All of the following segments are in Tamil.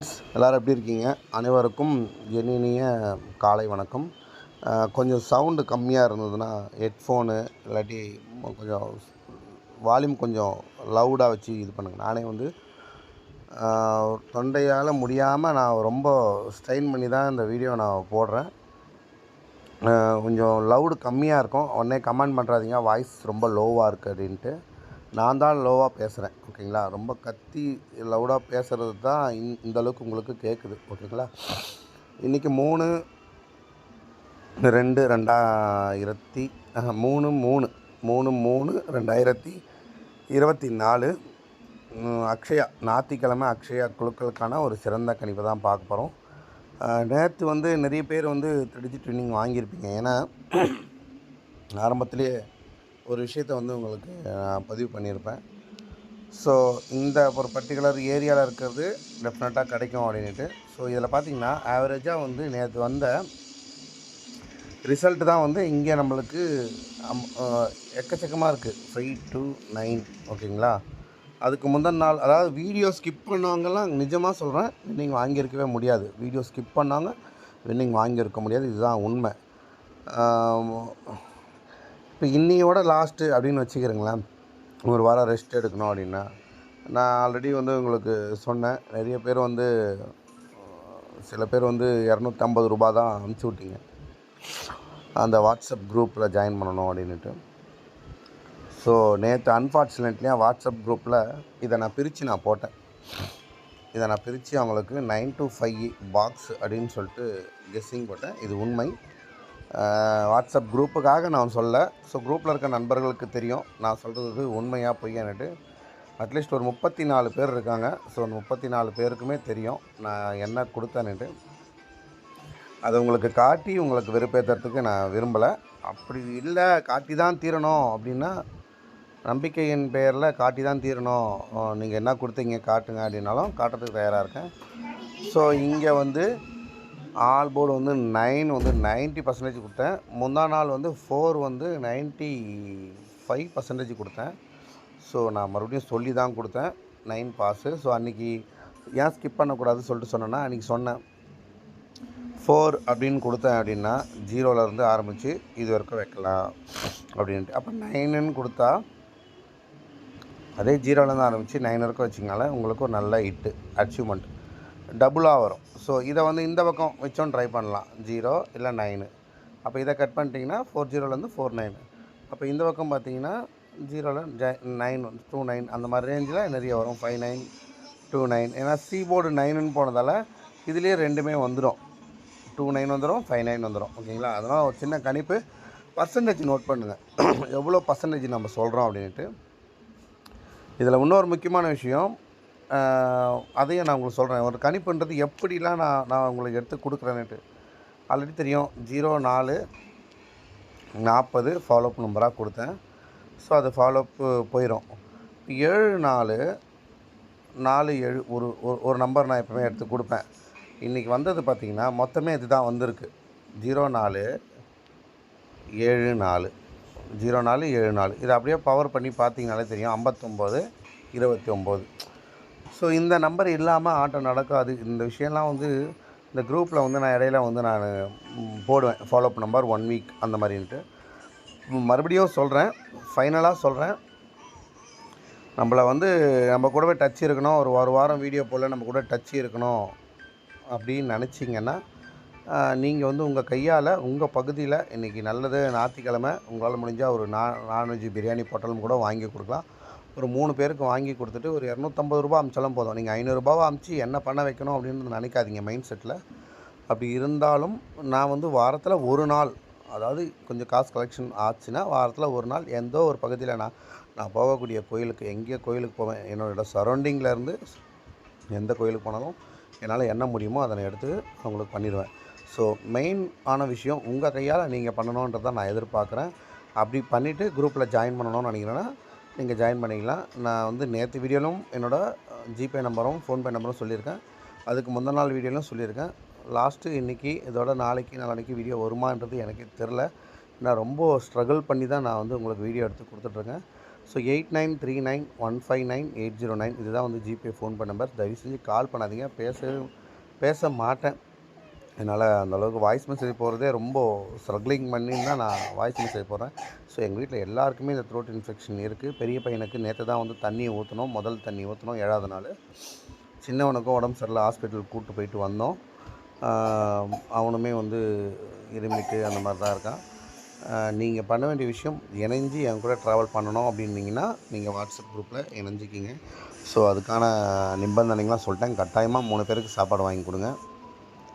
எல்லோரும் எப்படி இருக்கீங்க? அனைவருக்கும் இனிய காலை வணக்கம். கொஞ்சம் சவுண்டு கம்மியாக இருந்ததுன்னா ஹெட்ஃபோனு இல்லாட்டி கொஞ்சம் வால்யூம் கொஞ்சம் லவுடாக வச்சு இது பண்ணுங்கள் நானே வந்து தொண்டையால் முடியாமல் நான் ரொம்ப ஸ்ட்ரெயின் பண்ணி தான் இந்த வீடியோ நான் போடுறேன். கொஞ்சம் லவுடு கம்மியாக இருக்கும். உடனே கமெண்ட் பண்ணுறாதீங்க வாய்ஸ் ரொம்ப லோவாக இருக்குது அப்படின்ட்டு. நான் தான் லோவாக பேசுகிறேன் ஓகேங்களா ரொம்ப கத்தி லவுடாக பேசுகிறது தான் இந் இந்த அளவுக்கு உங்களுக்கு கேட்குது ஓகேங்களா இன்றைக்கி மூணு ரெண்டு ரெண்டாயிரத்தி மூணு மூணு மூணு மூணு ரெண்டாயிரத்தி இருபத்தி நாலு. அக்ஷயா ஞாயிற்றுக்கிழமை அக்ஷயா குழுக்களுக்கான ஒரு சிறந்த கணிப்பை தான் பார்க்க போகிறோம் நேற்று வந்து நிறைய பேர் வந்து த்ரெடிஜி ட்வின்னிங் வாங்கியிருப்பீங்க. ஏன்னா ஆரம்பத்திலேயே ஒரு விஷயத்த வந்து உங்களுக்கு நான் பதிவு பண்ணியிருப்பேன். ஸோ இந்த ஒரு பர்டிகுலர் ஏரியாவில் இருக்கிறது டெஃபினட்டாக கிடைக்கும் அப்படின்ட்டு ஸோ இதில் பார்த்தீங்கன்னா ஆவரேஜாக வந்து நேற்று வந்த ரிசல்ட் தான் வந்து இங்கே நம்மளுக்கு அம்- எக்கச்சக்கமாக இருக்குது ஃபைவ் டூ நைன் ஓகேங்களா? அதுக்கு முந்தின நாள் அதாவது வீடியோ ஸ்கிப் பண்ணவங்கலாம் நிஜமாக சொல்கிறேன் வின்னிங் வாங்கியிருக்கவே முடியாது. வீடியோ ஸ்கிப் பண்ணாங்க வின்னிங் வாங்கியிருக்க முடியாது. இதுதான் உண்மை. இப்போ இன்னையோட லாஸ்ட்டு அப்படின்னு வச்சுக்கிறீங்களேன். ஒரு வாரம் ரெஸ்ட் எடுக்கணும் அப்படின்னா நான் ஆல்ரெடி வந்து உங்களுக்கு சொன்னேன். நிறைய பேர் வந்து சில பேர் வந்து இரநூத்தம்பது ரூபா தான் அனுப்பிச்சி விட்டீங்க. அந்த வாட்ஸ்அப் குரூப்பில் ஜாயின் பண்ணணும் அப்படின்ட்டு ஸோ நேற்று அன்ஃபார்ச்சுனேட்லியாக வாட்ஸ்அப் குரூப்பில் இதை நான் பிரித்து நான் போட்டேன். இதை நான் பிரித்து அவங்களுக்கு நைன் டு ஃபைவ் பாக்ஸ் அப்படின்னு சொல்லிட்டு கெஸ்ஸிங் போட்டேன். இது உண்மை. வாட்ஸ்அப் குரூப்புக்காக நான் சொல்ல. ஸோ குரூப்பில் இருக்க நண்பர்களுக்கு தெரியும். நான் சொல்கிறது உண்மையாக பொய்யானுட்டு அட்லீஸ்ட் ஒரு முப்பத்தி நாலு பேர் இருக்காங்க. ஸோ அந்த முப்பத்தி நாலு பேருக்குமே தெரியும் நான் என்ன கொடுத்தேன்னுட்டு. அதை உங்களுக்கு காட்டி உங்களுக்கு வெறுப்பேற்றுறதுக்கு நான் விரும்பலை. அப்படி இல்லை காட்டி தான் தீரணும் அப்படின்னா நம்பிக்கையின் பெயரில் காட்டி தான் தீரணும். நீங்கள் என்ன கொடுத்தீங்க காட்டுங்க அப்படின்னாலும் காட்டுறதுக்கு தயாராக இருக்கேன். ஸோ இங்கே வந்து ஆல் போர்டு வந்து நைன் வந்து 90% பர்சன்டேஜ் கொடுத்தேன். முந்தா நாள் வந்து ஃபோர் வந்து 95% ஃபைவ் பர்சன்டேஜ் கொடுத்தேன். ஸோ நான் மறுபடியும் சொல்லி தான் கொடுத்தேன். நைன் பாஸு ஸோ அன்றைக்கி ஏன் ஸ்கிப் பண்ணக்கூடாதுன்னு சொல்லிட்டு சொன்னேன்னா அன்றைக்கி சொன்னேன். ஃபோர் அப்படின்னு கொடுத்தேன் அப்படின்னா ஜீரோவிலேருந்து ஆரம்பித்து இது வரைக்கும் வைக்கலாம் அப்படின்ட்டு. அப்போ நைனுன்னு கொடுத்தா அதே ஜீரோவிலேருந்து ஆரம்பித்து நைன் வரைக்கும் வச்சிங்கனால உங்களுக்கு ஒரு நல்ல ஹிட்டு அச்சீவ்மெண்ட் டபுளாக வரும். ஸோ இதை வந்து இந்த பக்கம் வச்சோம் ட்ரை பண்ணலாம். ஜீரோ இல்லை நைனு அப்போ இதை கட் பண்ணிட்டீங்கன்னா ஃபோர் ஜீரோலேருந்து ஃபோர் நைன் அப்போ இந்த பக்கம் பார்த்தீங்கன்னா ஜீரோவில் ஜ நைன் டூ நைன் அந்த மாதிரி ரேஞ்சில் நிறைய வரும். ஃபைவ் நைன் டூ நைன் ஏன்னா சி போர்டு நைனுன்னு போனதால் இதுலேயே ரெண்டுமே வந்துடும் டூ நைன் வந்துடும் ஃபைவ் நைன் வந்துடும் ஓகேங்களா? அதனால் ஒரு சின்ன கணிப்பு. பர்சன்டேஜ் நோட் பண்ணுங்கள் எவ்வளோ பர்சன்டேஜ் நம்ம சொல்கிறோம் அப்படின்ட்டு இதில் இன்னொரு முக்கியமான விஷயம். அதையும் நான் உங்களுக்கு சொல்கிறேன் ஒரு கணிப்புன்றது எப்படிலாம் நான் நான் உங்களுக்கு எடுத்து கொடுக்குறேன்னுட்டு. ஆல்ரெடி தெரியும். ஜீரோ நாலு நாற்பது ஃபாலோஅப் நம்பராக கொடுத்தேன். ஸோ அது ஃபாலோஅப் போயிடும் ஏழு நாலு நாலு ஏழு ஒரு ஒரு- ஒரு நம்பர் நான் எப்பவுமே எடுத்து கொடுப்பேன். இன்றைக்கி வந்தது பார்த்திங்கன்னா மொத்தமே இதுதான் வந்திருக்கு. ஜீரோ நாலு ஏழு நாலு. ஜீரோ நாலு ஏழு நாலு. இதை அப்படியே பவர் பண்ணி பார்த்தீங்கனாலே தெரியும். ஐம்பத்தொம்போது இருபத்தி ஒம்பது ஸோ இந்த நம்பர் இல்லாமல் ஆட்டம் நடக்காது. இந்த விஷயம்லாம் வந்து இந்த குரூப்பில் வந்து நான் இடையில வந்து நான் போடுவேன் போடுவேன். ஃபாலோஅப் நம்பர் ஒன் வீக் அந்த மாதிரின்ட்டு. மறுபடியும் சொல்கிறேன் ஃபைனலாக சொல்கிறேன் நம்மளை வந்து நம்ம கூடவே டச் இருக்கணும். ஒரு ஒரு வாரம் வீடியோ போல் நம்ம கூட டச் இருக்கணும். அப்படின்னு நினச்சிங்கன்னா நீங்கள் வந்து உங்கள் கையால் உங்கள் பகுதியில் இன்றைக்கி நல்லது ஞாயிற்றுக்கிழமை உங்களால் முடிஞ்சால் ஒரு நா நான்வெஜ் பிரியாணி பொட்டலும் கூட வாங்கி கொடுக்கலாம். ஒரு மூணு பேருக்கு வாங்கி கொடுத்துட்டு ஒரு இரநூத்தம்பது ரூபா அமிச்சாலும் போதும். நீங்கள் ஐநூறுரூபாவை அமிச்சு என்ன பண்ண வைக்கணும் அப்படின்னு நினைக்காதீங்க மைண்ட் செட்டில் அப்படி இருந்தாலும் நான் வந்து வாரத்தில் ஒரு நாள் அதாவது கொஞ்சம் காசு கலெக்ஷன் ஆச்சுன்னா வாரத்தில் ஒரு நாள் எந்த ஒரு பகுதியில் நான் நான் போகக்கூடிய கோயிலுக்கு எங்கே கோயிலுக்கு போவேன். என்னோட சரௌண்டிங்கில் இருந்து எந்த கோயிலுக்கு போனாலும் என்னால் என்ன முடியுமோ அதை நான் எடுத்து அவங்களுக்கு பண்ணிடுவேன். ஸோ மெயின் ஆன விஷயம் உங்கள் கையால் நீங்கள் பண்ணணுன்றதை நான் எதிர்பார்க்குறேன். அப்படி பண்ணிவிட்டு குரூப்பில் ஜாயின் பண்ணணும்னு நினைக்கிறேன்னா நீங்கள் ஜாயின் பண்ணிக்கலாம். நான் வந்து நேற்று வீடியோலும் என்னோடய ஜிபே நம்பரும் ஃபோன்பே நம்பரும் சொல்லியிருக்கேன். அதுக்கு முந்தின நாள் வீடியோலும் சொல்லியிருக்கேன். லாஸ்ட்டு இன்றைக்கி இதோட நாளைக்கு நாளைக்கு வீடியோ வருமான்றது எனக்கு தெரில நான் ரொம்ப ஸ்ட்ரகிள் பண்ணி தான் நான் வந்து உங்களுக்கு வீடியோ எடுத்து கொடுத்துட்ருக்கேன். So eight nine three nine one five nine eight zero nine இதுதான் வந்து ஜிபே ஃபோன்பே நம்பர் தயவு செஞ்சு கால் பண்ணாதீங்க பேச பேச மாட்டேன் என்னால் அந்த அளவுக்கு வாய்ஸ் மெசேஜ் போகிறதே ரொம்ப ஸ்ட்ரகிளிங் பண்ணி தான் நான் வாய்ஸ் மெசேஜ் போகிறேன் ஸோ எங்கள் வீட்டில் எல்லாருக்குமே இந்த த்ரோட் இன்ஃபெக்ஷன் இருக்குது பெரிய பையனுக்கு நேற்று தான் வந்து தண்ணி ஊற்றணும் முதல் தண்ணி ஊற்றணும் ஏழாவது நாள். சின்னவனுக்கும் உடம்பு சரியில்லை. ஹாஸ்பிட்டல் கூப்பிட்டு போயிட்டு வந்தோம். அவனுமே வந்து இருமிட்டு அந்த மாதிரி தான் இருக்கான். நீங்கள் பண்ண வேண்டிய விஷயம் இணைஞ்சு என் கூட ட்ராவல் பண்ணணும் அப்படின்னீங்கன்னா நீங்கள் வாட்ஸ்அப் குரூப்பில் இணைஞ்சிக்கிங்க. ஸோ அதுக்கான நிபந்தனைகள்லாம் சொல்லிட்டேன். கட்டாயமாக மூணு பேருக்கு சாப்பாடு வாங்கி கொடுங்க.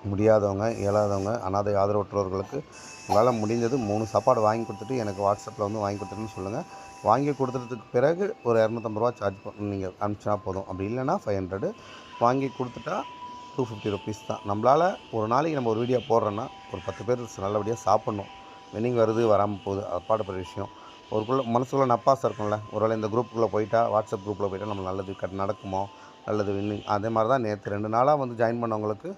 முடியாதவங்க இயலாதவங்க அனாதை ஆதரவற்றவர்களுக்கு உங்களால் முடிஞ்சது மூணு சாப்பாடு வாங்கி கொடுத்துட்டு எனக்கு வாட்ஸ்அப்பில் வந்து வாங்கி கொடுத்துட்டுன்னு சொல்லுங்கள் வாங்கி கொடுத்துட்டதுக்கு பிறகு ஒரு இரநூத்தம்பது ரூபா சார்ஜ் நீங்கள் அனுப்பிச்சா போதும். அப்படி இல்லைன்னா ஃபைவ் ஹண்ட்ரடு வாங்கி கொடுத்துட்டா டூ ஃபிஃப்டி ருபீஸ் தான். நம்மளால் ஒரு நாளைக்கு நம்ம ஒரு வீடியோ போடுறோன்னா ஒரு பத்து பேர் நல்லபடியாக சாப்பிட்ணும். வின்னிங் வருது வராமல் போகுது. அப்பாடுபடுற விஷயம். ஒருக்குள்ளே மனசுக்குள்ளே நப்பாசம் இருக்கும்ல. ஒருவேளை இந்த குரூப்புக்குள்ளே போயிட்டா வாட்ஸ்அப் குரூப்பில் போயிட்டால் நம்ம நல்லது கட் நடக்குமோ? நல்லது வின்னிங் அதே மாதிரி தான் நேற்று ரெண்டு நாளாக வந்து ஜாயின் பண்ணவங்களுக்கு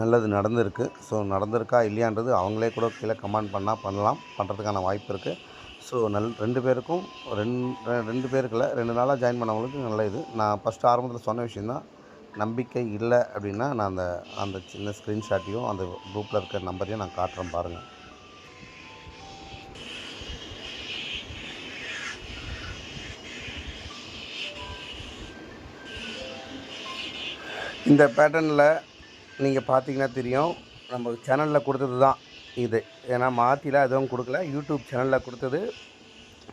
நல்லது நடந்திருக்கு. ஸோ நடந்திருக்கா இல்லையான்றது அவங்களே கூட கீழே கமெண்ட் பண்ணால் பண்ணலாம். பண்ணுறதுக்கான வாய்ப்பு இருக்குது ஸோ நல் ரெண்டு பேருக்கும் ரெண்டு ரெண்டு பேருக்குல ரெண்டு நாளாக ஜாயின் பண்ணவங்களுக்கு நல்ல இது. நான் ஃபஸ்ட்டு ஆரம்பத்தில் சொன்ன விஷயந்தான் நம்பிக்கை இல்லை அப்படின்னா நான் அந்த அந்த சின்ன ஸ்க்ரீன்ஷாட்டையும் அந்த குரூப்பில் இருக்கிற நம்பரையும் நான் காட்டுறேன் பாருங்கள் இந்த பேட்டர்னில் நீங்கள் பார்த்தீங்கன்னா தெரியும் நம்ம சேனலில் கொடுத்தது தான் இது. ஏன்னா மாற்றிலாம் எதுவும் கொடுக்கல. யூடியூப் சேனலில் கொடுத்தது.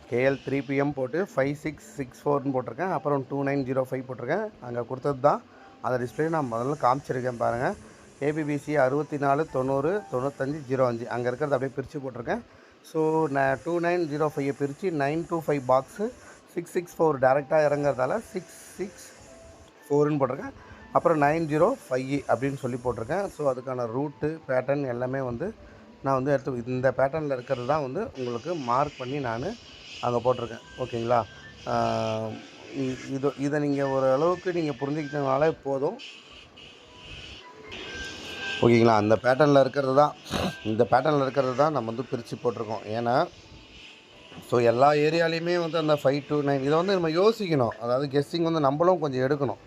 கேஎல் த்ரீ பிஎம் போட்டு ஃபைவ் சிக்ஸ் சிக்ஸ் ஃபோர்னு போட்டிருக்கேன். அப்புறம் டூ நைன் ஜீரோ ஃபைவ் போட்டிருக்கேன். அங்கே கொடுத்தது தான். அந்த டிஸ்பிளே நான் முதல்ல காமிச்சிருக்கேன் பாருங்கள் ஏபிபிசி அறுபத்தி நாலு தொண்ணூறு தொண்ணூத்தஞ்சு ஜீரோ அஞ்சு அங்கே இருக்கிறத அப்படியே பிரித்து போட்டிருக்கேன். ஸோ நான் டூ நைன் ஜீரோ ஃபைவை பிரித்து nine two five box six six four டேரெக்டாக இறங்குறதால சிக்ஸ் சிக்ஸ் ஃபோருன்னு போட்டிருக்கேன். அப்புறம் நைன் ஜீரோ ஃபைவ் அப்படின்னு சொல்லி போட்டிருக்கேன். ஸோ அதுக்கான ரூட்டு பேட்டர்ன் எல்லாமே வந்து நான் வந்து எடுத்து இந்த பேட்டர்னில் இருக்கிறது தான் வந்து உங்களுக்கு மார்க் பண்ணி நான் அங்கே போட்டிருக்கேன். ஓகேங்களா இது இதை நீங்கள் ஓரளவுக்கு நீங்கள் புரிஞ்சுக்கிட்டனாலே போதும். ஓகேங்களா அந்த பேட்டர்னில் இருக்கிறது தான் இந்த பேட்டர்னில் இருக்கிறது தான் நம்ம வந்து பிரித்து போட்டிருக்கோம். ஏன்னா ஸோ எல்லா ஏரியாலையுமே வந்து அந்த ஃபைவ் டு நைன் இதை வந்து நம்ம யோசிக்கணும். அதாவது கெஸ்ஸிங் வந்து நம்மளும் கொஞ்சம் எடுக்கணும்.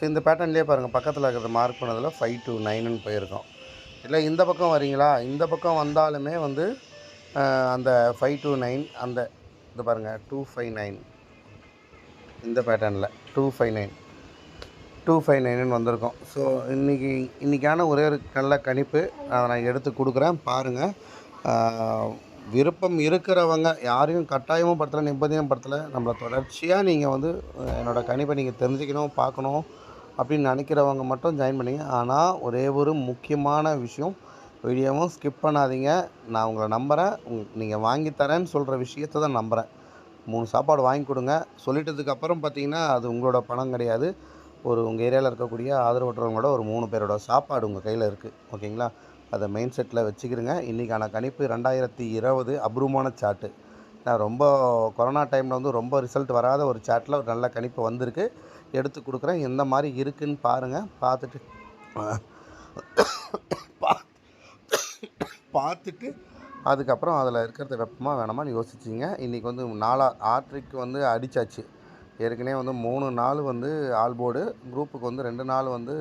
ஸோ இந்த பேட்டர்ன்லேயே பாருங்கள் பக்கத்தில் இருக்கிறத மார்க் பண்ணதில் ஃபைவ் டு நைனுன்னு போயிருக்கோம். இல்லை இந்த பக்கம் வரீங்களா? இந்த பக்கம் வந்தாலுமே வந்து அந்த ஃபைவ் டு நைன் அந்த இது பாருங்கள் டூ ஃபைவ் நைன் இந்த பேட்டர்னில் two five nine two five நைனுன்னு வந்திருக்கோம். ஸோ இன்றைக்கி இன்றைக்கான ஒரே ஒரு நல்ல கணிப்பு அதை நான் எடுத்து கொடுக்குறேன். பாருங்கள் விருப்பம் இருக்கிறவங்க யாரையும் கட்டாயமும் படுத்தலை நிம்மதியும் படுத்தலை நம்மளை தொடர்ச்சியாக நீங்கள் வந்து என்னோடய என்னோட கணிப்பை நீங்கள் தெரிஞ்சுக்கணும் பார்க்கணும் அப்படின்னு நினைக்கிறவங்க மட்டும் ஜாயின் பண்ணிங்க. ஆனால் ஒரே ஒரு முக்கியமான விஷயம் வீடியோவும் ஸ்கிப் பண்ணாதீங்க. நான் உங்களை நம்புகிறேன் நீங்கள் வாங்கி தரேன்னு சொல்கிற விஷயத்தை தான் நம்புகிறேன் மூணு சாப்பாடு வாங்கி கொடுங்க. சொல்லிட்டதுக்கப்புறம் பார்த்தீங்கன்னா அது உங்களோட பணம் கிடையாது. ஒரு உங்கள் ஏரியாவில் இருக்கக்கூடிய ஆதரவற்றவங்களோட ஒரு மூணு பேரோட சாப்பாடு உங்கள் கையில் இருக்குது ஓகேங்களா? அதை மெயின் செட்டில் வச்சுக்கிறங்க இன்றைக்கான கணிப்பு ரெண்டாயிரத்தி இருபது அபூர்வமான சாட்டு நான் ரொம்ப கொரோனா டைமில் வந்து ரொம்ப ரிசல்ட் வராத ஒரு சாட்டில் ஒரு நல்ல கணிப்பு வந்திருக்கு. எடுத்து கொடுக்குறேன். எந்த மாதிரி இருக்குன்னு பாருங்கள் பார்த்துட்டு பா- பார்த்துட்டு அதுக்கப்புறம் அதில் இருக்கிறத வெப்பமாக வேணாமான்னு யோசிச்சிங்க. இன்றைக்கி வந்து நாலா ஆட்ரிக்கு வந்து அடித்தாச்சு ஏற்கனவே வந்து மூணு நாள் வந்து ஆல்போர்டு குரூப்புக்கு வந்து ரெண்டு நாள் வந்து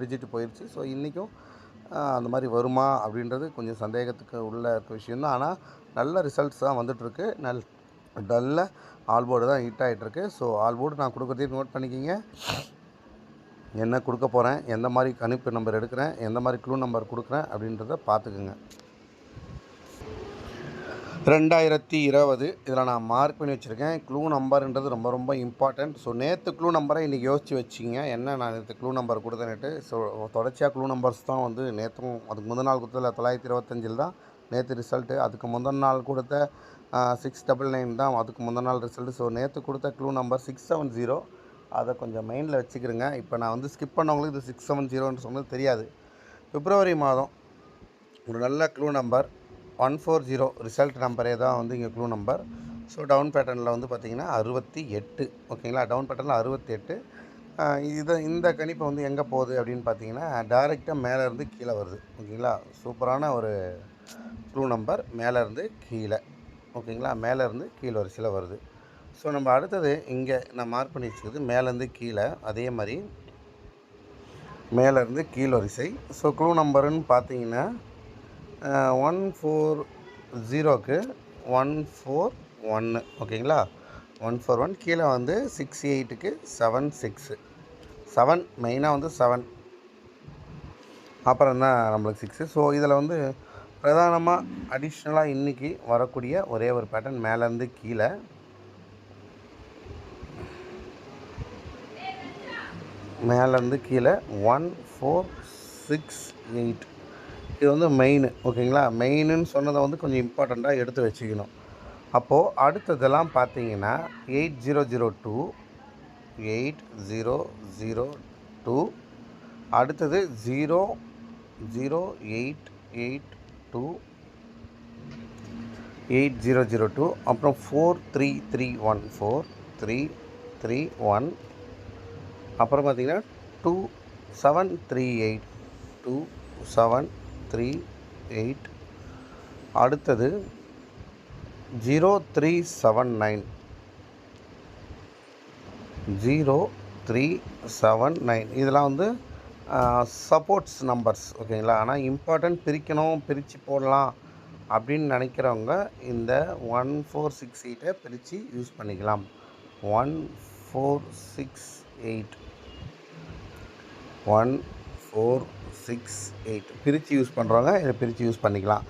டிஜிட் போயிடுச்சு ஸோ இன்றைக்கும் அந்த மாதிரி வருமா அப்படின்றது கொஞ்சம் சந்தேகத்துக்கு உள்ள இருக்க விஷயந்தான் ஆனால் நல்ல ரிசல்ட்ஸ் தான் வந்துட்டுருக்கு. நல் நல்ல ஆல்போர்டு தான் ஹீட் ஆகிட்டுருக்கு ஸோ ஆல்போர்டு நான் கொடுக்குறதையும் நோட் பண்ணிக்கிங்க. என்ன கொடுக்க போகிறேன் எந்த மாதிரி கணிப்பு நம்பர் எடுக்கிறேன் எந்த மாதிரி க்ளூ நம்பர் கொடுக்குறேன் அப்படின்றத பார்த்துக்குங்க. ரெண்டாயிரத்தி இருபது இதில் நான் மார்க் பண்ணி வச்சுருக்கேன். க்ளூ நம்பருன்றது ரொம்ப ரொம்ப இம்பார்ட்டண்ட் ஸோ நேற்று க்ளூ நம்பரை இன்றைக்கி யோசித்து வச்சிங்க என்ன நான் நேற்று க்ளூ நம்பர் கொடுத்தேன்ட்டு ஸோ தொடர்ச்சியாக க்ளூ நம்பர்ஸ் தான் வந்து நேற்றும் அதுக்கு முதல் நாள் கொடுத்ததில் தொள்ளாயிரத்தி இருபத்தஞ்சில் தான் நேற்று ரிசல்ட்டு அதுக்கு முந்தின நாள் கொடுத்த சிக்ஸ் டபுள் நைன் தான் அதுக்கு முந்தின நாள் ரிசல்ட்டு ஸோ நேற்று கொடுத்த clue number six seven zero அதை கொஞ்சம் மைண்டில் வச்சுக்கிறேங்க இப்போ நான் வந்து ஸ்கிப் பண்ணவங்களுக்கு இது சிக்ஸ் செவன் ஜீரோன்னு சொன்னது தெரியாது. பிப்ரவரி மாதம் ஒரு நல்ல clue number one four zero result நம்பரே தான் வந்து இங்கே க்ளூ நம்பர் ஸோ டவுன் பேட்டர்னில் வந்து பார்த்திங்கன்னா அறுபத்தி எட்டு. ஓகேங்களா டவுன் பேட்டர்னில் அறுபத்தி எட்டு. இதை இந்த கணிப்பு வந்து எங்கே போகுது அப்படின்னு பார்த்தீங்கன்னா டேரெக்டாக மேலே இருந்து கீழே வருது. ஓகேங்களா சூப்பரான ஒரு க்ளூ நம்பர் மேலேருந்து கீழே. ஓகேங்களா? மேலேருந்து கீழே வரிசையில் வருது. ஸோ நம்ம அடுத்தது இங்கே நான் மார்க் பண்ணி வச்சுக்கிறது மேலேருந்து கீழே அதே மாதிரி மேலேருந்து கீழ் வரிசை ஸோ க்ளூ நம்பருன்னு பார்த்தீங்கன்னா ஒன் ஃபோர் ஜீரோக்கு ஒன் ஃபோர் ஒன்று ஓகேங்களா? ஒன் ஃபோர் ஒன் கீழே வந்து சிக்ஸ் எயிட்டுக்கு செவன் சிக்ஸு செவன் மெயினாக வந்து செவன் அப்புறம் தான் நம்மளுக்கு சிக்ஸு ஸோ இதில் வந்து பிரதானமாக அடிஷ்னலாக இன்றைக்கி வரக்கூடிய ஒரே ஒரு பேட்டர்ன் மேலேருந்து கீழே. மேலேருந்து கீழே ஒன் ஃபோர் சிக்ஸ் எயிட் இது வந்து மெயின் ஓகேங்களா மெயினுன்னு சொன்னதை வந்து கொஞ்சம் இம்பார்ட்டண்ட்டாக எடுத்து வச்சுக்கணும். அப்போது அடுத்ததெல்லாம் பார்த்தீங்கன்னா eight zero zero two eight zero zero two அடுத்தது zero zero eight eight two eight zero zero two அப்புறம் four three three one four three three one அப்புறம் பார்த்தீங்கன்னா two seven three eight two seven three eight அடுத்தது zero three seven nine zero three seven nine இதெல்லாம் வந்து சப்போர்ட்ஸ் நம்பர்ஸ் ஓகேங்களா? ஆனால் இம்பார்ட்டன்ட் பிரிக்கணும் பிரித்து போடலாம் அப்படின்னு நினைக்கிறவங்க இந்த ஒன் ஃபோர் சிக்ஸ் எயிட்டை பிரித்து யூஸ் பண்ணிக்கலாம். One four six eight one four six eight பிரித்து யூஸ் பண்ணுறவங்க இதை பிரித்து யூஸ் பண்ணிக்கலாம்.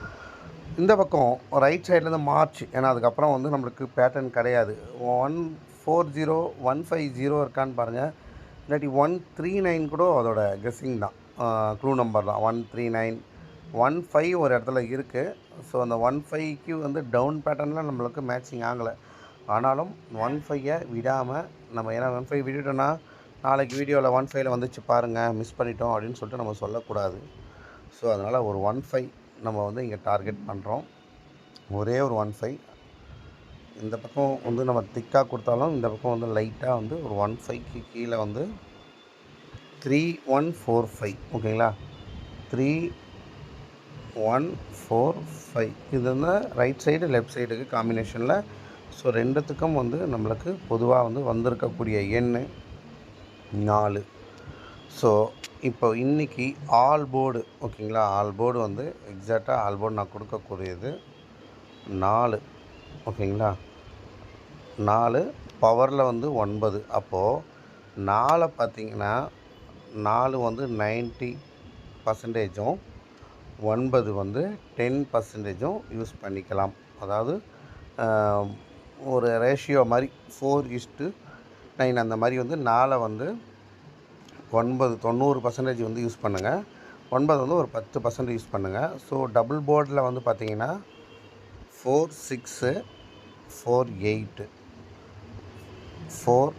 இந்த பக்கம் ரைட் சைட்லேருந்து மார்ச் ஏன்னா அதுக்கப்புறம் வந்து நம்மளுக்கு பேட்டர்ன் கிடையாது. One four zero one five zero இருக்கான்னு பாருங்கள் இல்லாட்டி ஒன் த்ரீ நைன் கூட அதோட கெஸ்ஸிங் தான். க்ளூ நம்பர் தான். One three nine one five ஒரு இடத்துல இருக்குது ஸோ அந்த ஒன் ஃபைவ்க்கு வந்து டவுன் பேட்டர்னில் நம்மளுக்கு மேட்சிங் ஆகலை. ஆனாலும் ஒன் ஃபைவை விடாமல் நம்ம ஏன்னா ஒன் ஃபைவ் விட்டுட்டோன்னா நாளைக்கு வீடியோவில் ஒன் ஃபைவ்ல வந்துச்சு பாருங்கள் மிஸ் பண்ணிட்டோம் அப்படின்னு சொல்லிட்டு நம்ம சொல்லக்கூடாது. ஸோ அதனால் ஒரு ஒன் ஃபைவ் நம்ம வந்து இங்கே டார்கெட் பண்ணுறோம் ஒரே ஒரு ஒன் ஃபைவ் இந்த பக்கம் வந்து நம்ம திக்காக கொடுத்தாலும் இந்த பக்கம் வந்து லைட்டாக வந்து ஒரு ஒன் ஃபைவ்க்கு கீழே வந்து த்ரீ ஒன் ஃபோர் ஃபைவ் ஓகேங்களா? த்ரீ ஒன் ஃபோர் ஃபைவ் இது வந்து ரைட் சைடு லெஃப்ட் சைடுக்கு காம்பினேஷனில் ஸோ ரெண்டுத்துக்கும் வந்து நம்மளுக்கு பொதுவாக வந்து வந்திருக்கக்கூடிய எண் நாலு. ஸோ இப்போ இன்றைக்கி ஆல் போர்டு ஓகேங்களா? ஆல் போர்டு வந்து எக்ஸாக்டாக ஆல் போர்டு நான் கொடுக்கக்கூடியது நாலு. ஓகேங்களா? நாலு பவரில் வந்து ஒன்பது. அப்போது நாலை பார்த்தீங்கன்னா நாலு வந்து நைன்ட்டி பர்சன்டேஜும் ஒன்பது வந்து டென் பர்சன்டேஜும் யூஸ் பண்ணிக்கலாம். அதாவது ஒரு ரேஷியோ மாதிரி ஃபோர் இஸ்ட்டு நைன் அந்த மாதிரி வந்து நாலை வந்து ஒன்பது தொண்ணூறு பர்சன்டேஜ் வந்து யூஸ் பண்ணுங்கள் ஒன்பது வந்து ஒரு பத்து பர்சன்ட் யூஸ் பண்ணுங்கள் ஸோ டபுள் போர்டில் வந்து பார்த்திங்கன்னா four six four eight four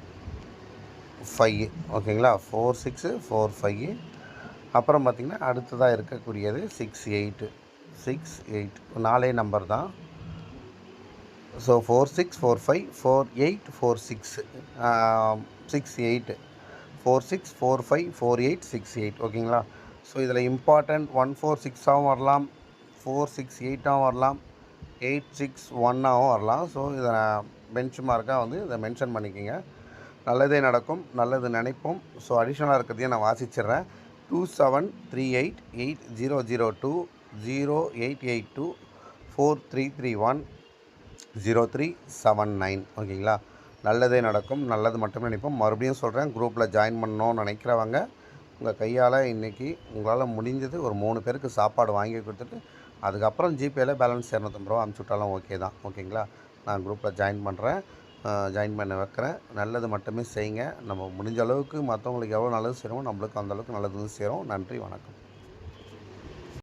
five ஓகேங்களா? Four six four five. அப்புறம் பார்த்திங்கன்னா அடுத்ததாக இருக்கக்கூடியது சிக்ஸ் எயிட்டு. Six eight. நாலே நம்பர் தான். So four six four five four eight four six. Six eight. Four six four five four eight six eight. ஓகேங்களா? ஸோ இதில் இம்பார்ட்டண்ட் ஒன் ஃபோர் சிக்ஸாகவும் வரலாம். ஃபோர் சிக்ஸ் எயிட்டாகவும் வரலாம். எயிட் சிக்ஸ் ஒன்னாகவும் வரலாம். ஸோ இதை பெஞ்ச் மார்க்காக வந்து இதை மென்ஷன் பண்ணிக்கோங்க. நல்லதே நடக்கும் நல்லது நினைப்போம். ஸோ அடிஷ்னலாக இருக்கிறதையும் நான் வாசிச்சிடுறேன். Two seven three eight eight zero zero two zero eight eight two four three three one zero three seven nine ஓகேங்களா நல்லதே நடக்கும் நல்லது மட்டுமே நினைப்போம். மறுபடியும் சொல்கிறேன் குரூப்பில் ஜாயின் பண்ணணும்னு நினைக்கிறவங்க உங்கள் கையால் இன்றைக்கி உங்களால் முடிஞ்சது ஒரு மூணு பேருக்கு சாப்பாடு வாங்கி கொடுத்துட்டு அதுக்கப்புறம் ஜிபேயில் பேலன்ஸ் இரநூத்தம்பது ரூபா அனுப்பிச்சி விட்டாலும் ஓகே தான் ஓகேங்களா நான் குரூப்பில் ஜாயின் பண்ணுறேன் ஜாயின் பண்ண வைக்கிறேன். நல்லது மட்டுமே செய்யுங்க. நம்ம முடிஞ்ச அளவுக்கு மற்றவங்களுக்கு எவ்வளோ நல்லது செய்கிறோமோ நம்மளுக்கு அந்தளவுக்கு நல்லது வந்து சேரும். நன்றி வணக்கம்.